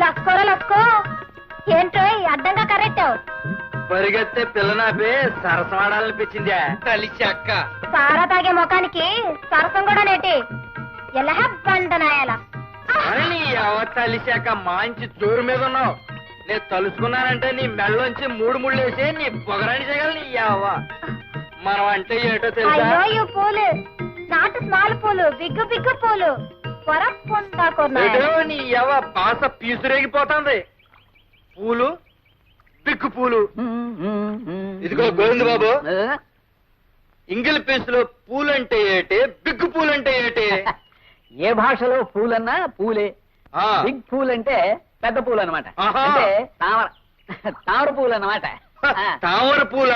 లక్కోరా లక్కో ఏంటో అడ్డంగా కరెక్టావు పరిగెత్తే పిల్లనాపి సరసమాడాలనిపించిందే కలిసి అక్క సారా తాగే ముఖానికి సరసం కూడా నేటి. ఎలా బండనాయాల. తలిశాక మంచి జోరు మీద ఉన్నావు. నేను తలుసుకున్నానంటే నీ మెళ్ళలోంచి మూడు ముళ్ళు వేసి నీ పొగరాని చేయగల నీ ఎవ మనం అంటే ఏటో తెలుసా? పూలు. నాటు స్మాల్ పూలు బిగ్గు బిగ్గు పూలు. నీ పాస పీసురేగిపోతుంది. పూలు పిక్కు పూలు. ఇదిగో గోవింద బాబు. ఇంగిల్ పీసులో పూలంటే ఏటి బిగ్గు పూలంటే ఏటి? ఏ భాషలో పూలన్నా పూలే. ఆ, బిగ్ పూల్ అంటే పెద్ద పూలు అనమాట ఆహా. అంటే తామర తామర పూలు అన్నమాట ఆ. తామర పూల.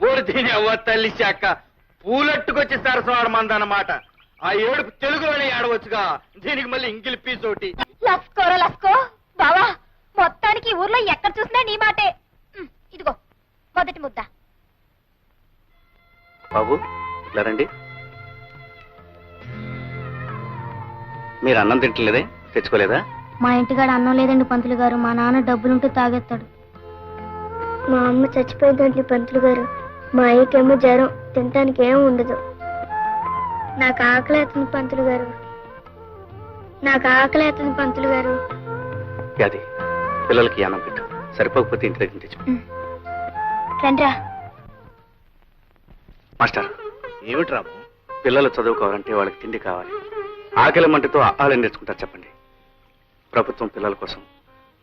పూలు తిని అవ్వ తల్లి శాఖ. పూలట్టుకొచ్చి సరసవాడమందన్నమాట ఆ ఏడుపు తెలుగులోనే ఏడవచ్చుగా దీనికి మళ్ళీ ఇంగిల్ పీస్ ఒకటి. లస్కోరా లస్కో. బావా మొత్తానికి ఈ ఊర్లో ఎక్కడ చూసినా నీ మాటే. ఉమ్, ఇదిగో మొదటి ముద్ద. బాబు ఇట్లా రండి. మీరు అన్నం తింటలేదే? తెచ్చుకోలేదా? మా ఇంటికాడ అన్నం లేదండి పంతులు గారు. మా నాన్న డబ్బులుంటే తాగేస్తాడు. మా అమ్మ చచ్చిపోయిందండి పంతులు గారు. మా అయ్యకేమో జ్వరం. తినటానికి ఏం ఉండదు. నాకు ఆకలి పంతులు గారు. నాకు ఆకలి పంతులు గారు. అది పిల్లలకి అన్నం పెట్టు. సరిపోకపోతే ఇంటి దగ్గర తెచ్చు రండ్రా. మాస్టర్. ఏమిటి రాము పిల్లలు చదువుకోవాలంటే వాళ్ళకి తిండి కావాలి. ఆకలి మంటతో ఆహారం నేర్చుకుంటారు చెప్పండి. ప్రభుత్వం పిల్లల కోసం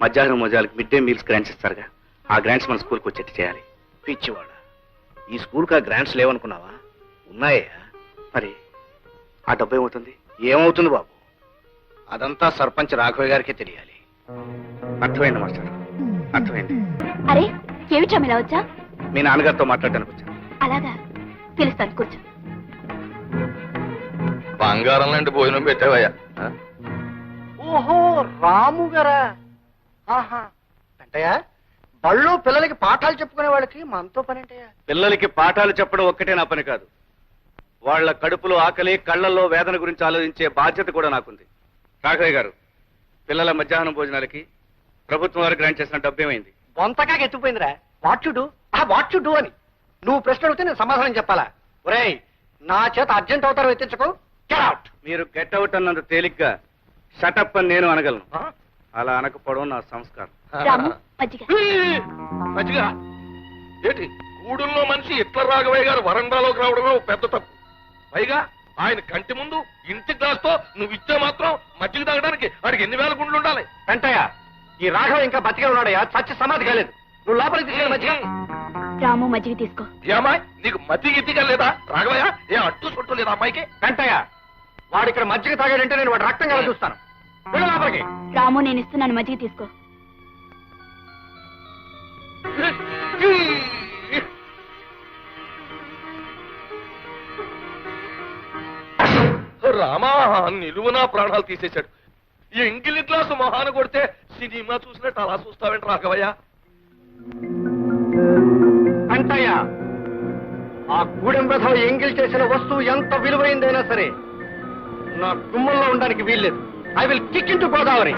మధ్యాహ్నం మోజాలకు మిడ్ డే మీల్స్ గ్రాంట్స్ ఇస్తారుగా. ఆ గ్రాంట్స్ మన స్కూల్కి వచ్చేట్టు చేయాలి. పిచ్చివాడ. ఈ స్కూల్కి ఆ గ్రాంట్స్ లేవనుకున్నావా? ఉన్నాయా? మరి ఆ డబ్బు ఏమవుతుంది? ఏమవుతుంది బాబు? అదంతా సర్పంచ్ రాఘవ గారికే తెలియాలి. అర్థమైంది మాస్టర్? అర్థమైంది. అరే ఏమిటా ఇలా వచ్చా? మీ నాన్నగారితో మాట్లాడడానికి వచ్చాను అలాగా. పిలుస్తాను కూర్చో. బంగారం లాంటి భోజనం పెట్టావయ్యా. ఓహో రాము గారా? ఆహా. అంటయ్యా బళ్ళు పిల్లలకి పాఠాలు చెప్పుకునే వాళ్ళకి మనతో పని అంటయ్యా పిల్లలకి పాఠాలు చెప్పడం ఒక్కటే నా పని కాదు. వాళ్ళ కడుపులో ఆకలి కళ్ళల్లో వేదన గురించి ఆలోచించే బాధ్యత కూడా నాకుంది. రాఘవయ్య గారు పిల్లల మధ్యాహ్నం భోజనాలకి ప్రభుత్వం వారు గ్రాంట్ చేసిన డబ్బు ఏమైంది? బొంతగా ఎత్తుపోయిందిరా వాట్ డు? ఆ వాట్ డూ అని. నువ్వు ప్రశ్న అడిగితే నేను సమాధానం చెప్పాలా? ఒరేయ్ నా చేత అర్జెంట్ అవుతారు ఎత్తించకు. Out. మీరు గెట్ అవుట్ అన్నంత తేలిగ్గా షటప్ అని నేను అనగలను. అలా అనకపోవడం నా సంస్కారం. రాము మజ్జిగ. మంచిగా ఏంటి? గూడుల్లో మనిషి ఇట్ల రాఘవయ్య గారు వరండాలోకి రావడమే ఓ పెద్ద తప్పు. పైగా ఆయన కంటి ముందు ఇంటి గ్లాస్తో నువ్వు ఇచ్చే మాత్రం మజ్జిగ తాగడానికి వాడికి ఎన్ని వేల గుండ్లు ఉండాలి? వెంటయ్య ఈ రాఘవ ఇంకా బతికే ఉన్నాడయ్యా. చచ్చి సమాధి కాలేదు. నువ్వు లోపలికి తీసుకెళ్ళి మధ్య రాము మజ్జిగ తీసుకో. ఏమాయ్ నీకు మతి గిత్తిగా లేదా? రాఘవయ్య ఏ అట్టు సొట్టు లేదా అమ్మాయికి? వెంటయ్య వాడు ఇక్కడ మజ్జిగ తాగాడంటే నేను వాడు రక్తం కదా చూస్తాను? వెళ్ళు లోపలికి. రాము నేను ఇస్తున్నాను. మజ్జిగ తీసుకో. రామా నిలువునా ప్రాణాలు తీసేశాడు. ఎంగిలి గ్లాసు మహాన కొడితే సినిమా చూసినట్టు అలా చూస్తావేంటి రాఘవయ్య? అంటయ్య ఆ గూడెం రథం ఎంగిల్ చేసిన వస్తువు ఎంత విలువైందైనా సరే నా గుమ్మంలో ఉండడానికి వీల్లేదు. I will kick into Godavari.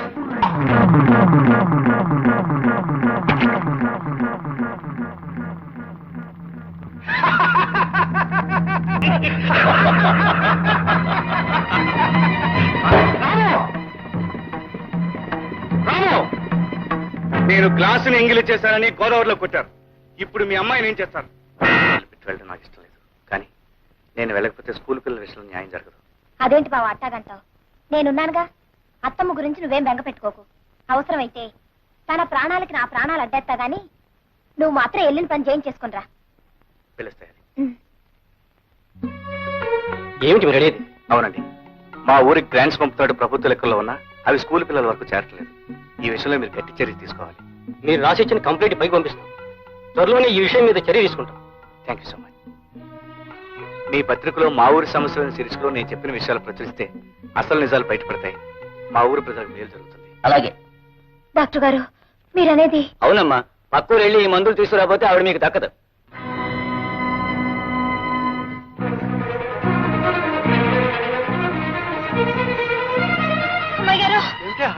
నేను గ్లాసుని ఎంగిలి చేశానని గోదావరిలో కొట్టారు. ఇప్పుడు మీ అమ్మాయిని ఏం చేస్తారు? వెళ్ళడం నాకు ఇష్టం లేదు. కానీ నేను వెళ్ళకపోతే స్కూల్ పిల్లల విషయంలో న్యాయం జరగదు. అదేంటి బావ అట్టాగంటావు? నేనున్నానుగా? అత్తమ్మ గురించి నువ్వేం బెంగ పెట్టుకోకు. అవసరమైతే తన ప్రాణాలకి నా ప్రాణాలు అడ్డేస్తా గాని నువ్వు మాత్రం వెళ్ళిన పని చేయించేసుకునిరా పిలుస్తాయి ఏమిటి మీరు అడిగేది? అవునండి. మా ఊరికి గ్రాంట్స్ పంపుతాడు ప్రభుత్వ లెక్కల్లో ఉన్నా అవి స్కూల్ పిల్లల వరకు చేరట్లేదు. ఈ విషయంలో మీరు గట్టి చర్య తీసుకోవాలి. మీరు రాసిచ్చిన కంప్లైంట్ పైకి పంపిస్తాం. త్వరలోనే ఈ విషయం మీద చర్య తీసుకుంటాం. థ్యాంక్ యూ సో మచ్ మీ పత్రికలో మా ఊరి సమస్యలను శీర్షికలో నేను చెప్పిన విషయాలు ప్రచురిస్తే అసలు నిజాలు బయటపడతాయి. మా ఊరి ప్రజలకు మేలు జరుగుతుంది. అలాగే. డాక్టర్ గారు మీరనేది? అవునమ్మా. పక్కూరు వెళ్ళి ఈ మందులు తీసుకురాబోతే ఆవిడ మీకు దక్కదు.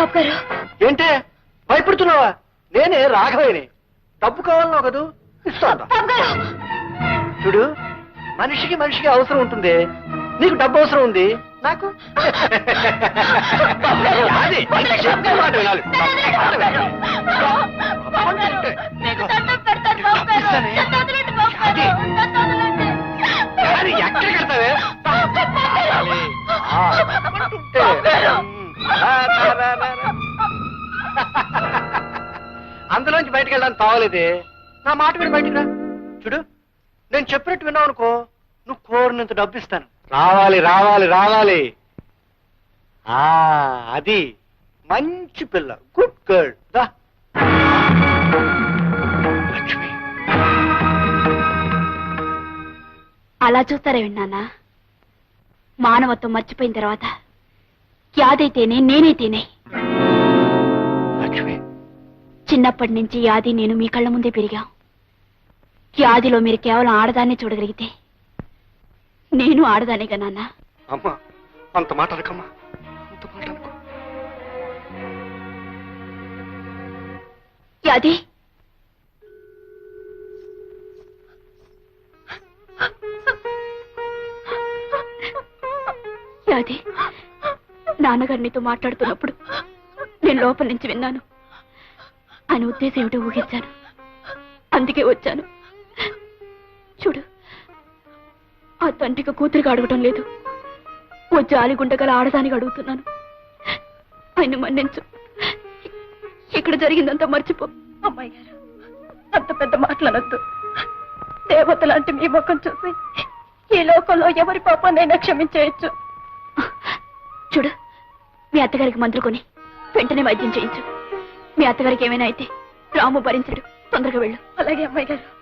బాబు గారు. ఏంటే? భయపడుతున్నావా? నేనే రాఘవేని డబ్బు కావాలన్నావు కదూ? ఇస్తాను. బాబు గారు. చూడు మనిషికి మనిషికి అవసరం ఉంటుంది. నీకు డబ్బు అవసరం ఉంది. నాకు? అది, నీకు చెప్పే మాట వినాలి. మీకు దండం పెడతాను బాబు గారు. ఇస్తానే. నన్ను వదలండి బాబు గారు. అది. నన్ను వదలండి. అది ఎక్కడికి వెళ్తావే బయటకు వెళ్ళడానికి తావలేదే నా మాట విని బయటికి రా. చూడు నేను చెప్పినట్టు విన్నావు అనుకో నువ్వు కోరినంత డబ్బు ఇస్తాను రావాలి రావాలి రావాలి. ఆ అది మంచి పిల్ల. Good girl Lakshmi. అలా చూస్తారే విన్నానా? మానవత్వం మర్చిపోయిన తర్వాత యాదైతేనే నేనైతేనే. లక్ష్మి. చిన్నప్పటి నుంచి యాది నేను మీ కళ్ళ ముందే పెరిగాం. యాదిలో మీరు కేవలం ఆడదాన్ని చూడగలిగితే నేను ఆడదానేగా నాన్న. అమ్మా అంత మాట అనకమ్మా. అంత మాట అనుకో. యాది? యాది నాన్నగారు నీతో మాట్లాడుతున్నప్పుడు నేను లోపల నుంచి విన్నాను. ఆయన ఉద్దేశం ఏమిటో ఊహించాను. అందుకే వచ్చాను. చూడు ఆ తండ్రికి కూతురికి అడగటం లేదు. ఓ జాలిగుండగల ఆడదానికి అడుగుతున్నాను. ఆయన మన్నించు. ఇక్కడ జరిగిందంతా మర్చిపో. అమ్మాయి గారు అంత పెద్ద మాట్లాడద్దు దేవత లాంటి మీ ముఖం చూసి ఈ లోకంలో ఎవరి పాపాన్నైనా క్షమించేయచ్చు. చూడు మీ అత్తగారికి మందులు కొని వెంటనే వైద్యం చేయించు. మీ అత్తగారికి ఏమైనా అయితే రాము భరించడు. తొందరగా వెళ్ళు. అలాగే అమ్మాయి గారు.